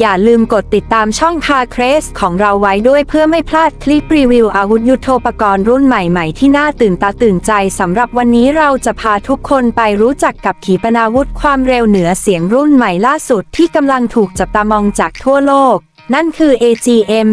อย่าลืมกดติดตามช่องคาเครสของเราไว้ด้วยเพื่อไม่พลาดคลิปรีวิวอาวุธยุโทโธปกรณ์รุ่นใหม่ๆ ที่น่าตื่นตาตื่นใจสำหรับวันนี้เราจะพาทุกคนไปรู้จักกับขีปนาวุธความเร็วเหนือเสียงรุ่นใหม่ล่าสุดที่กำลังถูกจับตามองจากทั่วโลก นั่นคือ AGM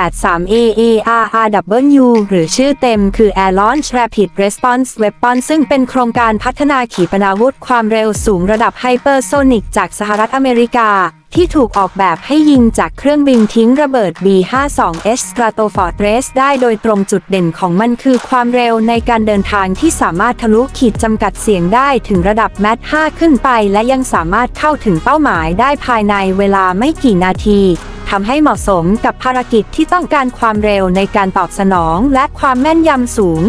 183 AARRW หรือชื่อเต็มคือ Air Launch Rapid Response Weapon ซึ่งเป็นโครงการพัฒนาขีปนาวุธความเร็วสูงระดับไฮเปอร์โซนิกจากสหรัฐอเมริกา ที่ถูกออกแบบให้ยิงจากเครื่องบินทิ้งระเบิด B-52H Stratofortress ได้โดยตรงจุดเด่นของมันคือความเร็วในการเดินทางที่สามารถทะลุขีดจำกัดเสียงได้ถึงระดับแมท5ขึ้นไป และยังสามารถเข้าถึงเป้าหมายได้ภายในเวลาไม่กี่นาทีทำให้เหมาะสมกับภารกิจที่ต้องการความเร็วในการตอบสนองและความแม่นยำสูง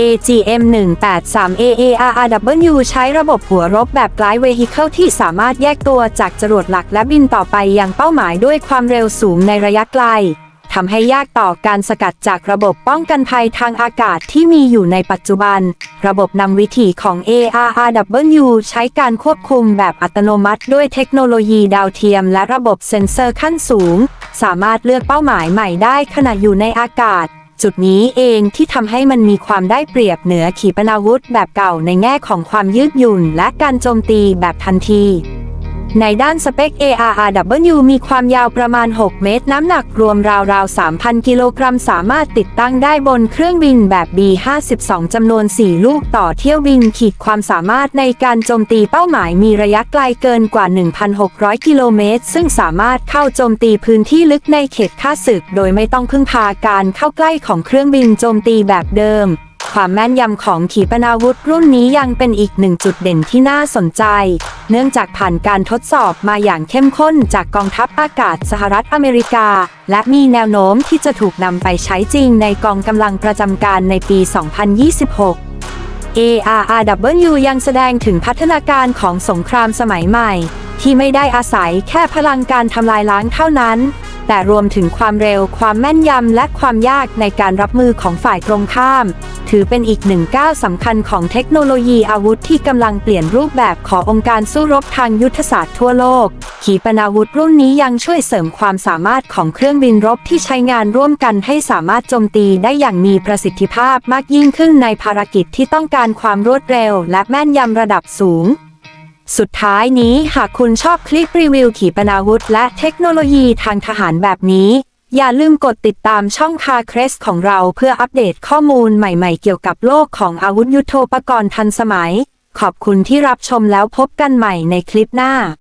AGM 183 AARW ใช้ระบบหัวรบแบบ Glide Vehicle ที่สามารถแยกตัวจากจรวดหลักและบินต่อไปยังเป้าหมายด้วยความเร็วสูงในระยะไกลทำให้ยากต่อการสกัดจากระบบป้องกันภัยทางอากาศที่มีอยู่ในปัจจุบัน ระบบนำวิถีของ ARRW ใช้การควบคุมแบบอัตโนมัติด้วยเทคโนโลยีดาวเทียม และระบบเซ็นเซอร์ขั้นสูง สามารถเลือกเป้าหมายใหม่ได้ขณะอยู่ในอากาศ จุดนี้เองที่ทำให้มันมีความได้เปรียบเหนือขีปนาวุธแบบเก่าในแง่ของความยืดหยุ่นและการโจมตีแบบทันที ในด้านสเปค ARRW มีความยาวประมาณ 6 เมตร น้ำหนักรวมราวๆ 3,000 กิโลกรัม สามารถติดตั้งได้บนเครื่องบินแบบ B52 จำนวน 4 ลูกต่อเที่ยวบิน ขีดความสามารถในการโจมตีเป้าหมายมีระยะไกลเกินกว่า 1,600 กิโลเมตร ซึ่งสามารถเข้าโจมตีพื้นที่ลึกในเขตข้าศึก โดยไม่ต้องพึ่งพาการเข้าใกล้ของเครื่องบินโจมตีแบบเดิม ความแม่นยำของขีปนาวุธรุ่นนี้ยังเป็นอีกหนึ่งจุดเด่นที่น่าสนใจ เนื่องจากผ่านการทดสอบมาอย่างเข้มข้นจากกองทัพอากาศสหรัฐอเมริกา และมีแนวโน้มที่จะถูกนำไปใช้จริงในกองกำลังประจำการในปี 2026 ARRW ยังแสดงถึงพัฒนาการของสงครามสมัยใหม่ ที่ไม่ได้อาศัยแค่พลังการทำลายล้างเท่านั้น แต่รวมถึงความเร็ว ความแม่นยำ และความยากในการรับมือของฝ่ายตรงข้าม ถือเป็นอีกหนึ่งก้าวสำคัญของเทคโนโลยีอาวุธที่กำลังเปลี่ยนรูปแบบขององค์การสู้รบทางยุทธศาสตร์ทั่วโลก ขีปนาวุธรุ่นนี้ยังช่วยเสริมความสามารถของเครื่องบินรบที่ใช้งานร่วมกันให้สามารถโจมตีได้อย่างมีประสิทธิภาพมากยิ่งขึ้นในภารกิจที่ต้องการความรวดเร็ว และแม่นยำระดับสูง สุดท้ายนี้หากคุณชอบคลิปรีวิวขีปนาวุธและเทคโนโลยีทางทหารแบบนี้ อย่าลืมกดติดตามช่องคาเครสของเราเพื่ออัปเดตข้อมูลใหม่ๆ เกี่ยวกับโลกของอาวุธยุโทโธปกรณ์ทันสมัย ขอบคุณที่รับชมแล้วพบกันใหม่ในคลิปหน้า